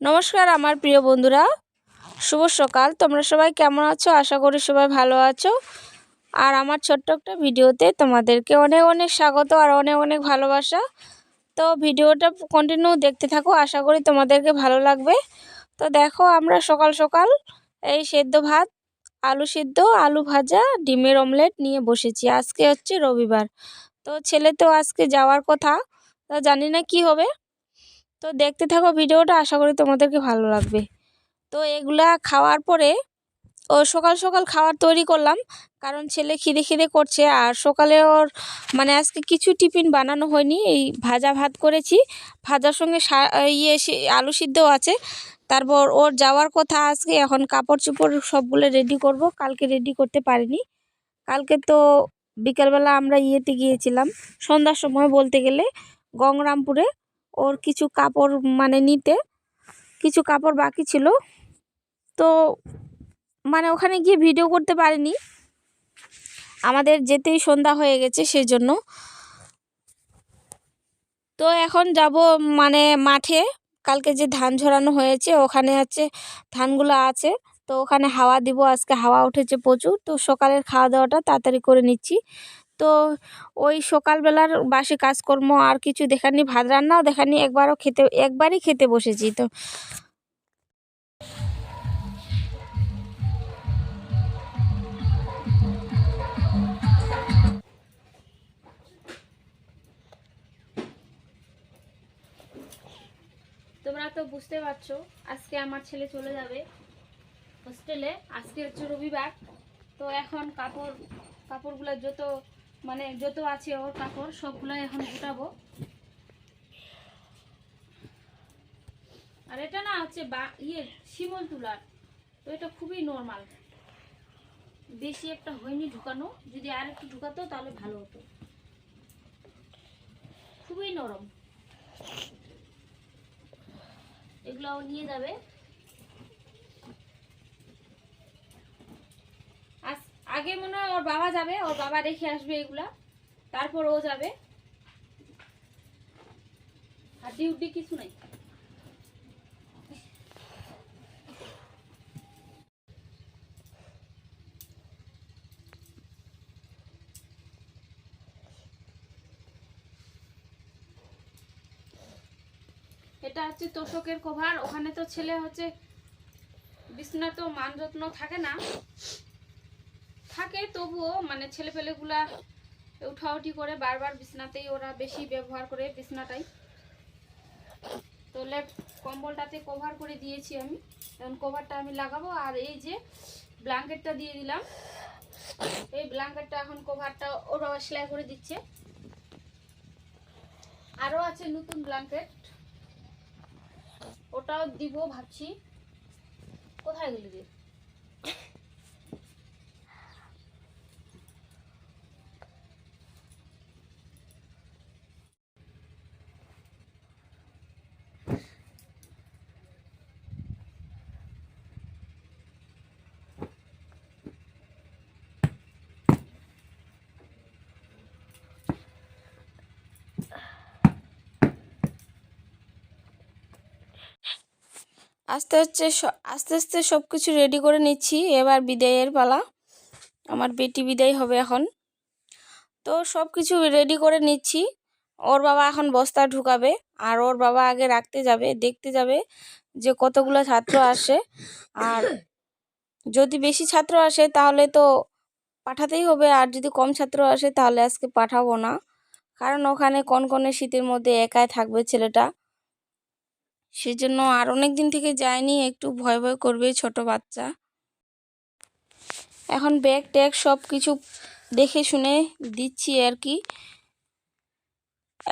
নমস্কার আমার প্রিয় বন্ধুরা। শুভ সকাল। তোমরা সবাই কেমন আছো? আশা করি সবাই ভালো আছো। আর আমার ছোট্ট একটা ভিডিওতে তোমাদেরকে অনেক অনেক স্বাগত আর অনেক অনেক ভালোবাসা। তো ভিডিওটা কন্টিনিউ দেখতে থাকো। আশা করি তোমাদেরকে ভালো লাগবে। তো দেখো, আমরা সকাল সকাল এই সেদ্ধ ভাত, আলু সিদ্ধ, আলু ভাজা, ডিমের অমলেট নিয়ে বসেছি। আজকে হচ্ছে রবিবার। তো ছেলে তো আজকে যাওয়ার কথা। তো জানি না কি হবে। তো দেখতে থাকো ভিডিওটা, আশা করি তোমাদেরকে ভালো লাগবে। তো এগুলা খাওয়ার পরে, ও সকাল সকাল খাবার তৈরি করলাম, কারণ ছেলে খিদে খিদে করছে। আর সকালে ওর মানে আজকে কিছু টিফিন বানানো হয়নি, এই ভাজা ভাত করেছি। ভাজার সঙ্গে ইয়ে আলু সিদ্ধও আছে। তারপর ওর যাওয়ার কথা আজকে, এখন কাপড় চোপড় সবগুলো রেডি করব। কালকে রেডি করতে পারিনি। কালকে তো বিকালবেলা আমরা ইয়েতে গিয়েছিলাম, সন্ধ্যার সময় বলতে গেলে গঙ্গরামপুরে ওর কিছু কাপড় মানে নিতে, কিছু কাপড় বাকি ছিল। তো মানে ওখানে গিয়ে ভিডিও করতে পারিনি। আমাদের যেতেই সন্ধ্যা হয়ে গেছে সেই জন্য তো এখন যাব মানে মাঠে। কালকে যে ধান ঝরানো হয়েছে, ওখানে হচ্ছে ধানগুলো আছে। তো ওখানে হাওয়া দিব, আজকে হাওয়া উঠেছে প্রচুর। তো সকালের খাওয়া দাওয়াটা তাড়াতাড়ি করে নিচ্ছি। তো ওই সকালবেলার বাসি কাজকর্ম আর কিছু দেখানি ভাত রান্নাও দেখানি একবারও খেতে, একবারই খেতে বসেছি তো। তোমরা তো বুঝতে পারছ, আজকে আমার ছেলে চলে যাবে হোস্টেলে আজকে হচ্ছে রবিবার, তো এখন কাপড়, কাপড়গুলো যত মানে যত আছে ওর কাপড় সবগুলো এখন গুটাবো। আর এটা না হচ্ছে বা ইয়ে শিমল তুলার। তো এটা খুবই নর্মাল বেশি একটা হয়নি ঢুকানো। যদি আর একটু ঢুকাতো তাহলে ভালো হতো। খুবই নরম। এগুলো নিয়ে যাবে। আগে মনে হয় ওর বাবা যাবে, ওর বাবা রেখে আসবে এগুলা। তারপর ও যাবে। আর ডিউটি কিছু নাই। এটা হচ্ছে তোষকের কভার। ওখানে তো ছেলে হচ্ছে বিছনা তো মান যত্ন থাকে না। থাকে, তবুও মানে ছেলেপেলেগুলা উঠাউঠি করে বারবার বিছনাতেই ওরা বেশি ব্যবহার করে বিছনাটাই। তো লেপ, কম্বলটাতে কভার করে দিয়েছি আমি। এখন কভারটা আমি লাগাবো আর এই যে ব্ল্যাঙ্কেটটা দিয়ে দিলাম। এই ব্ল্যাঙ্কেটটা এখন কভারটা ওরা সেলাই করে দিচ্ছে। আরও আছে নতুন ব্ল্যাঙ্কেট ওটাও দিব ভাবছি। কোথায় গেলি দিয়ে আস্তে আস্তে আস্তে আস্তে সব কিছু রেডি করে নিচ্ছি। এবার বিদায়ের পালা। আমার বেটি বিদায় হবে এখন। তো সব কিছু রেডি করে নিচ্ছি। ওর বাবা এখন বস্তা ঢুকাবে। আর ওর বাবা আগে রাখতে যাবে, দেখতে যাবে যে কতগুলো ছাত্র আসে। আর যদি বেশি ছাত্র আসে তাহলে তো পাঠাতেই হবে। আর যদি কম ছাত্র আসে তাহলে আজকে পাঠাবো না। কারণ ওখানে কনকনে শীতের মধ্যে একাই থাকবে ছেলেটা। সেজন্য আর অনেক দিন থেকে যায়নি, একটু ভয় ভয় করবে ছোট বাচ্চা। এখন ব্যাগ ট্যাগ সব কিছু দেখে শুনে দিচ্ছি আর কি।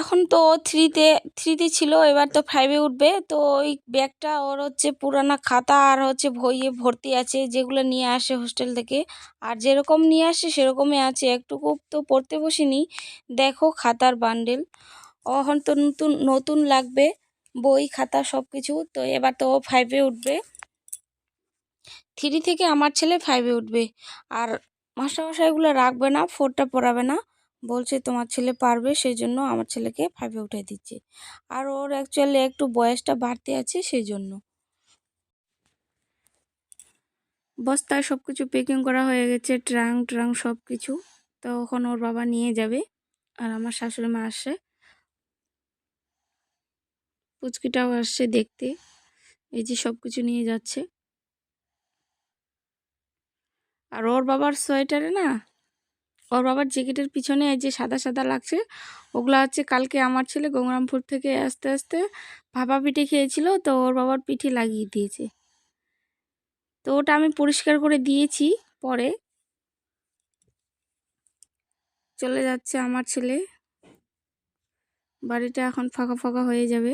এখন তো ও থ্রিতে থ্রিতে ছিল, এবার তো ফাইভে উঠবে। তো ওই ব্যাগটা ওর হচ্ছে পুরানা খাতা আর হচ্ছে বইয়ে ভর্তি আছে, যেগুলো নিয়ে আসে হোস্টেল থেকে। আর যেরকম নিয়ে আসে সেরকমই আছে, একটুকু তো পড়তে বসিনি। দেখো খাতার বান্ডেল এখন তো নতুন নতুন লাগবে। বই, খাতা সব কিছু তো এবার তো ও ফাইভে উঠবে। থ্রি থেকে আমার ছেলে ফাইভে উঠবে। আর মাস্টারমশাইগুলো রাখবে না ফোরটা পড়াবে না। বলছে তোমার ছেলে পারবে সেই জন্য আমার ছেলেকে ফাইভে উঠে দিচ্ছে। আর ওর অ্যাকচুয়ালি একটু বয়সটা বাড়তে আছে সেই জন্য বস্তায় সব কিছু প্যাকিং করা হয়ে গেছে ট্রাং ট্রাং সব কিছু তো ওখানে ওর বাবা নিয়ে যাবে। আর আমার শাশুড়ি মা আসে পুচকিটাও আসছে দেখতে। এই যে সব কিছু নিয়ে যাচ্ছে। আর ওর বাবার সোয়েটারে না, ওর বাবার জ্যাকেটের পিছনে এই যে সাদা সাদা লাগছে, ওগুলা হচ্ছে কালকে আমার ছেলে গঙ্গারামপুর থেকে আস্তে আস্তে ভাপা পিঠে খেয়েছিল, তো ওর বাবার পিঠে লাগিয়ে দিয়েছে। তো ওটা আমি পরিষ্কার করে দিয়েছি পরে। চলে যাচ্ছে আমার ছেলে। বাড়িটা এখন ফাঁকা ফাঁকা হয়ে যাবে।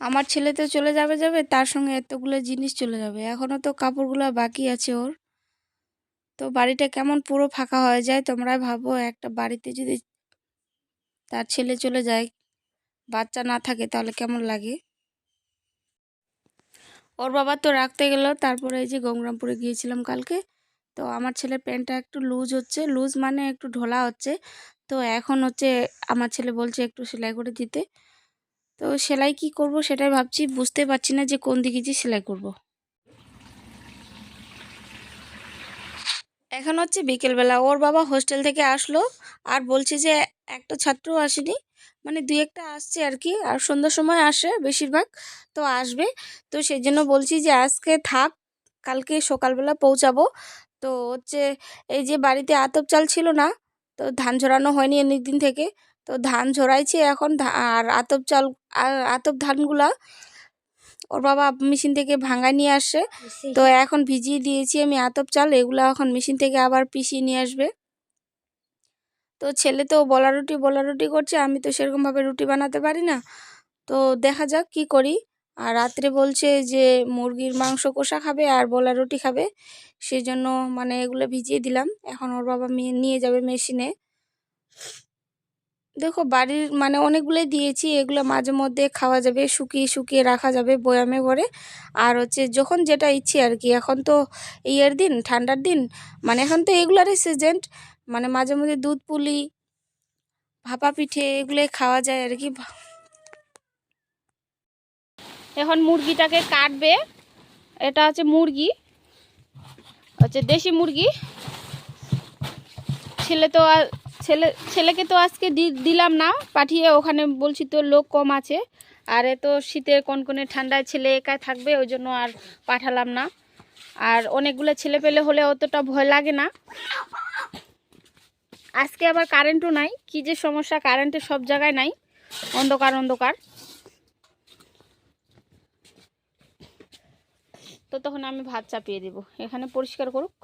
আমার ছেলে তো চলে যাবে যাবে, তার সঙ্গে এতগুলো জিনিস চলে যাবে। এখনও তো কাপড়গুলো বাকি আছে ওর। তো বাড়িটা কেমন পুরো ফাঁকা হয়ে যায় তোমরা ভাবো, একটা বাড়িতে যদি তার ছেলে চলে যায়, বাচ্চা না থাকে, তাহলে কেমন লাগে? ওর বাবা তো রাখতে গেল, তারপরে এই যে গঙ্গরামপুরে গিয়েছিলাম কালকে। তো আমার ছেলের প্যান্টটা একটু লুজ হচ্ছে, লুজ মানে একটু ঢোলা হচ্ছে। তো এখন হচ্ছে, আমার ছেলে বলছে একটু সেলাই করে দিতে। তো সেলাই কি করব সেটাই ভাবছি, বুঝতে পারছি না যে কোন দিকে যে সেলাই করব। এখন হচ্ছে বিকেলবেলা, ওর বাবা হোস্টেল থেকে আসলো আর বলছে যে একটা ছাত্রও আসেনি মানে দুই একটা আসছে আর কি, আর সন্ধ্যার সময় আসে বেশিরভাগ, তো আসবে তো সেই জন্য বলছি যে আজকে থাক, কালকে সকালবেলা পৌঁছাবো তো হচ্ছে এই যে বাড়িতে আতপ চাল ছিল না, তো ধান ঝরানো হয়নি অনেক দিন থেকে তো ধান ঝরাইছে এখন আর আতপ চাল আর আতপ ধানগুলা ওর বাবা মেশিন থেকে ভাঙা নিয়ে আসে তো এখন ভিজিয়ে দিয়েছি আমি আতপ চাল এগুলো এখন মেশিন থেকে আবার পিষিয়ে নিয়ে আসবে। তো ছেলে তো বলা রুটি বলা রুটি করছে আমি তো সেরকমভাবে রুটি বানাতে পারি না। তো দেখা যাক কি করি। আর রাত্রে বলছে যে মুরগির মাংস কষা খাবে আর বলা রুটি খাবে সেই জন্য মানে এগুলো ভিজিয়ে দিলাম। এখন ওর বাবা মেয়ে নিয়ে যাবে মেশিনে। দেখো বাড়ির মানে অনেকগুলোই দিয়েছি, এগুলো মাঝে মধ্যে খাওয়া যাবে, শুকিয়ে শুকিয়ে রাখা যাবে বয়ামে করে। আর হচ্ছে যখন যেটা ইচ্ছে আর কি, এখন তো ইয়ের দিন, ঠান্ডার দিন মানে এখন তো এগুলারই সিজন মানে মাঝে মধ্যে দুধ পুলি, ভাপা পিঠে এগুলোই খাওয়া যায় আর কি। এখন মুরগিটাকে কাটবে, এটা হচ্ছে মুরগি, হচ্ছে দেশি মুরগি। ছেলে তো আর ছেলে, ছেলেকে তো আজকে দিলাম না, পাঠিয়ে ওখানে বলছি তো লোক কম আছে। আর এ তো শীতের কনকনে ঠান্ডায় ছেলে একাই থাকবে, ওই জন্য আর পাঠালাম না। আর অনেকগুলো ছেলে পেলে হলে অতটা ভয় লাগে না। আজকে আবার কারেন্টও নাই, কি যে সমস্যা কারেন্টের সব জায়গায় নাই, অন্ধকার অন্ধকার। তো তখন আমি ভাত চাপিয়ে দেব, এখানে পরিষ্কার করুক।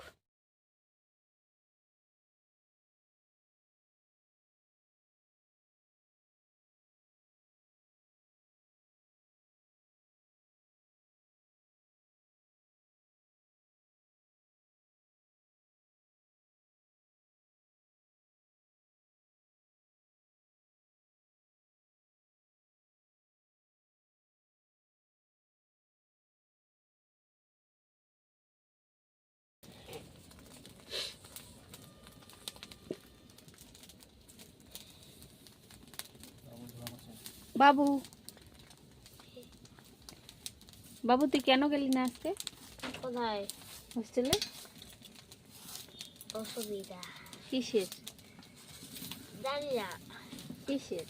বাবু। বাবু তুই কেন গেলি না আজকে? কোথায়? হোস্টেলে? অসুবিধা। কিসের? জানি না। কিসের?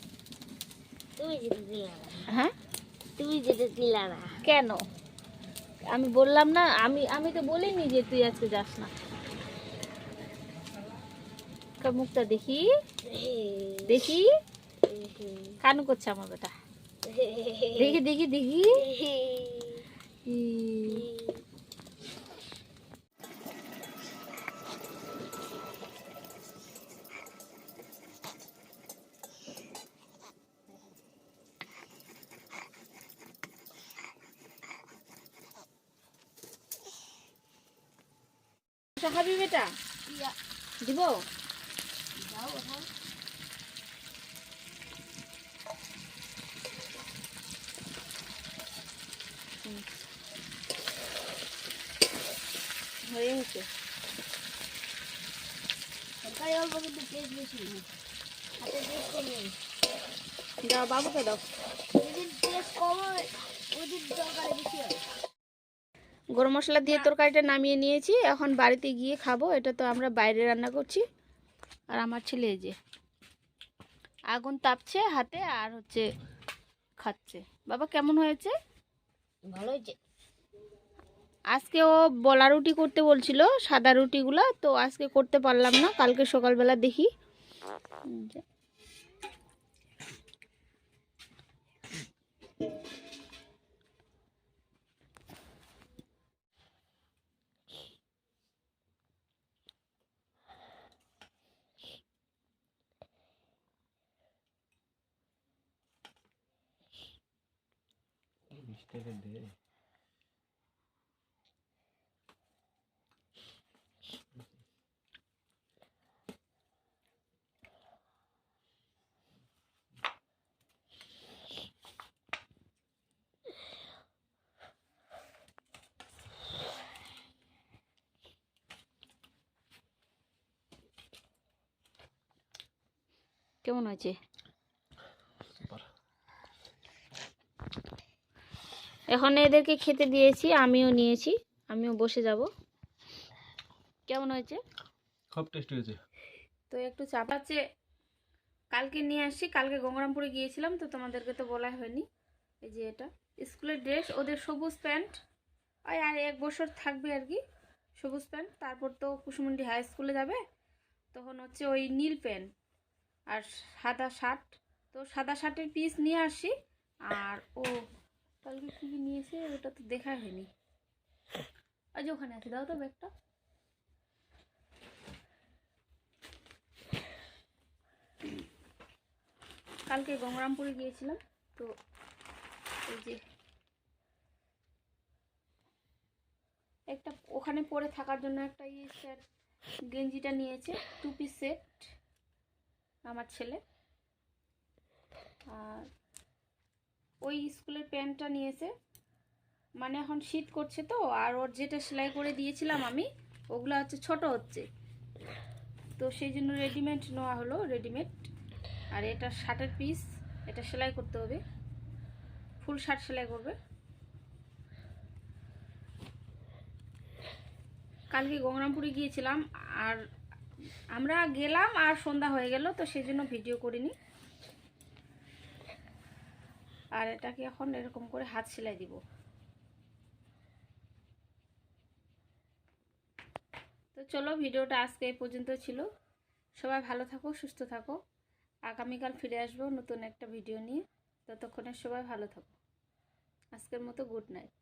তুমি যেতে দিলা না। হ্যাঁ? তুমি যেতে দিলা না। কেন? আমি বললাম না আমি আমি তো বলিনি যে তুই আজকে যাস না। মুখটা দেখি। দেখি। কানু করছে আমার বেটা। দেখি দেখি দেখি। খাবি বেটা? দিব? হয়ে গেছে। অল্প কিন্তু পেট বেশি হাতে পেট কম দাও বাবুকে দাও। যেদিন টেস্ট কম ওদিন তরকারি বেশি হয় গরম মশলা দিয়ে তরকারিটা নামিয়ে নিয়েছি। এখন বাড়িতে গিয়ে খাব। এটা তো আমরা বাইরে রান্না করছি। আর আমার ছেলে এই যে আগুন তাপছে হাতে আর হচ্ছে খাচ্ছে। বাবা কেমন হয়েছে? ভালো হয়েছে। আজকে ও বলা রুটি করতে বলছিল, সাদা রুটিগুলো, তো আজকে করতে পারলাম না, কালকে সকালবেলা দেখি উম যে। কেমন হয়েছে? এখন এদেরকে খেতে দিয়েছি আমিও নিয়েছি আমিও বসে যাব। কেমন হয়েছে? খুব টেস্টি হয়েছে। তো একটু চাপাচ্ছে কালকে নিয়ে আসছি কালকে গঙ্গারামপুরে গিয়েছিলাম তো তোমাদেরকে তো বলা হয়নি। এই যে এটা স্কুলের ড্রেস ওদের সবুজ প্যান্ট ওই আর এক বছর থাকবে আর কি সবুজ প্যান্ট। তারপর তো কুসুমন্ডি হাই স্কুলে যাবে তখন হচ্ছে ওই নীল প্যান্ট। আর সাদা শার্ট। তো সাদা শার্টের পিস নিয়ে আসি। আর ও কালকে কী কী নিয়েছে ওটা তো দেখা হয়নি। আজ ওখানে আছে, দাও তো ব্যাগটা। কালকে গঙ্গরামপুরে গিয়েছিলাম, তো এই যে একটা ওখানে পরে থাকার জন্য একটা ইয়ে স্যার গেঞ্জিটা নিয়েছে টু পিস সেট আমার ছেলে। আর ওই স্কুলের প্যান্টটা নিয়েছে। মানে এখন শীত করছে তো, আর ওর যেটা সেলাই করে দিয়েছিলাম আমি, ওগুলো হচ্ছে ছোট হচ্ছে। তো সেই জন্য রেডিমেড নেওয়া হলো, রেডিমেড। আর এটা শার্টের পিস, এটা সেলাই করতে হবে। ফুল শার্ট সেলাই করবে। কালকে গঙ্গরামপুরে গিয়েছিলাম, আর আমরা গেলাম আর সন্ধ্যা হয়ে গেল, তো সেই জন্য ভিডিও করিনি। আর এটাকে এখন এরকম করে হাত সেলাই দিব। তো চলো ভিডিওটা আজকে এই পর্যন্ত ছিল। সবাই ভালো থাকো, সুস্থ থাকো। আগামীকাল ফিরে আসব নতুন একটা ভিডিও নিয়ে। ততক্ষণে সবাই ভালো থাকো। আজকের মতো গুড নাইট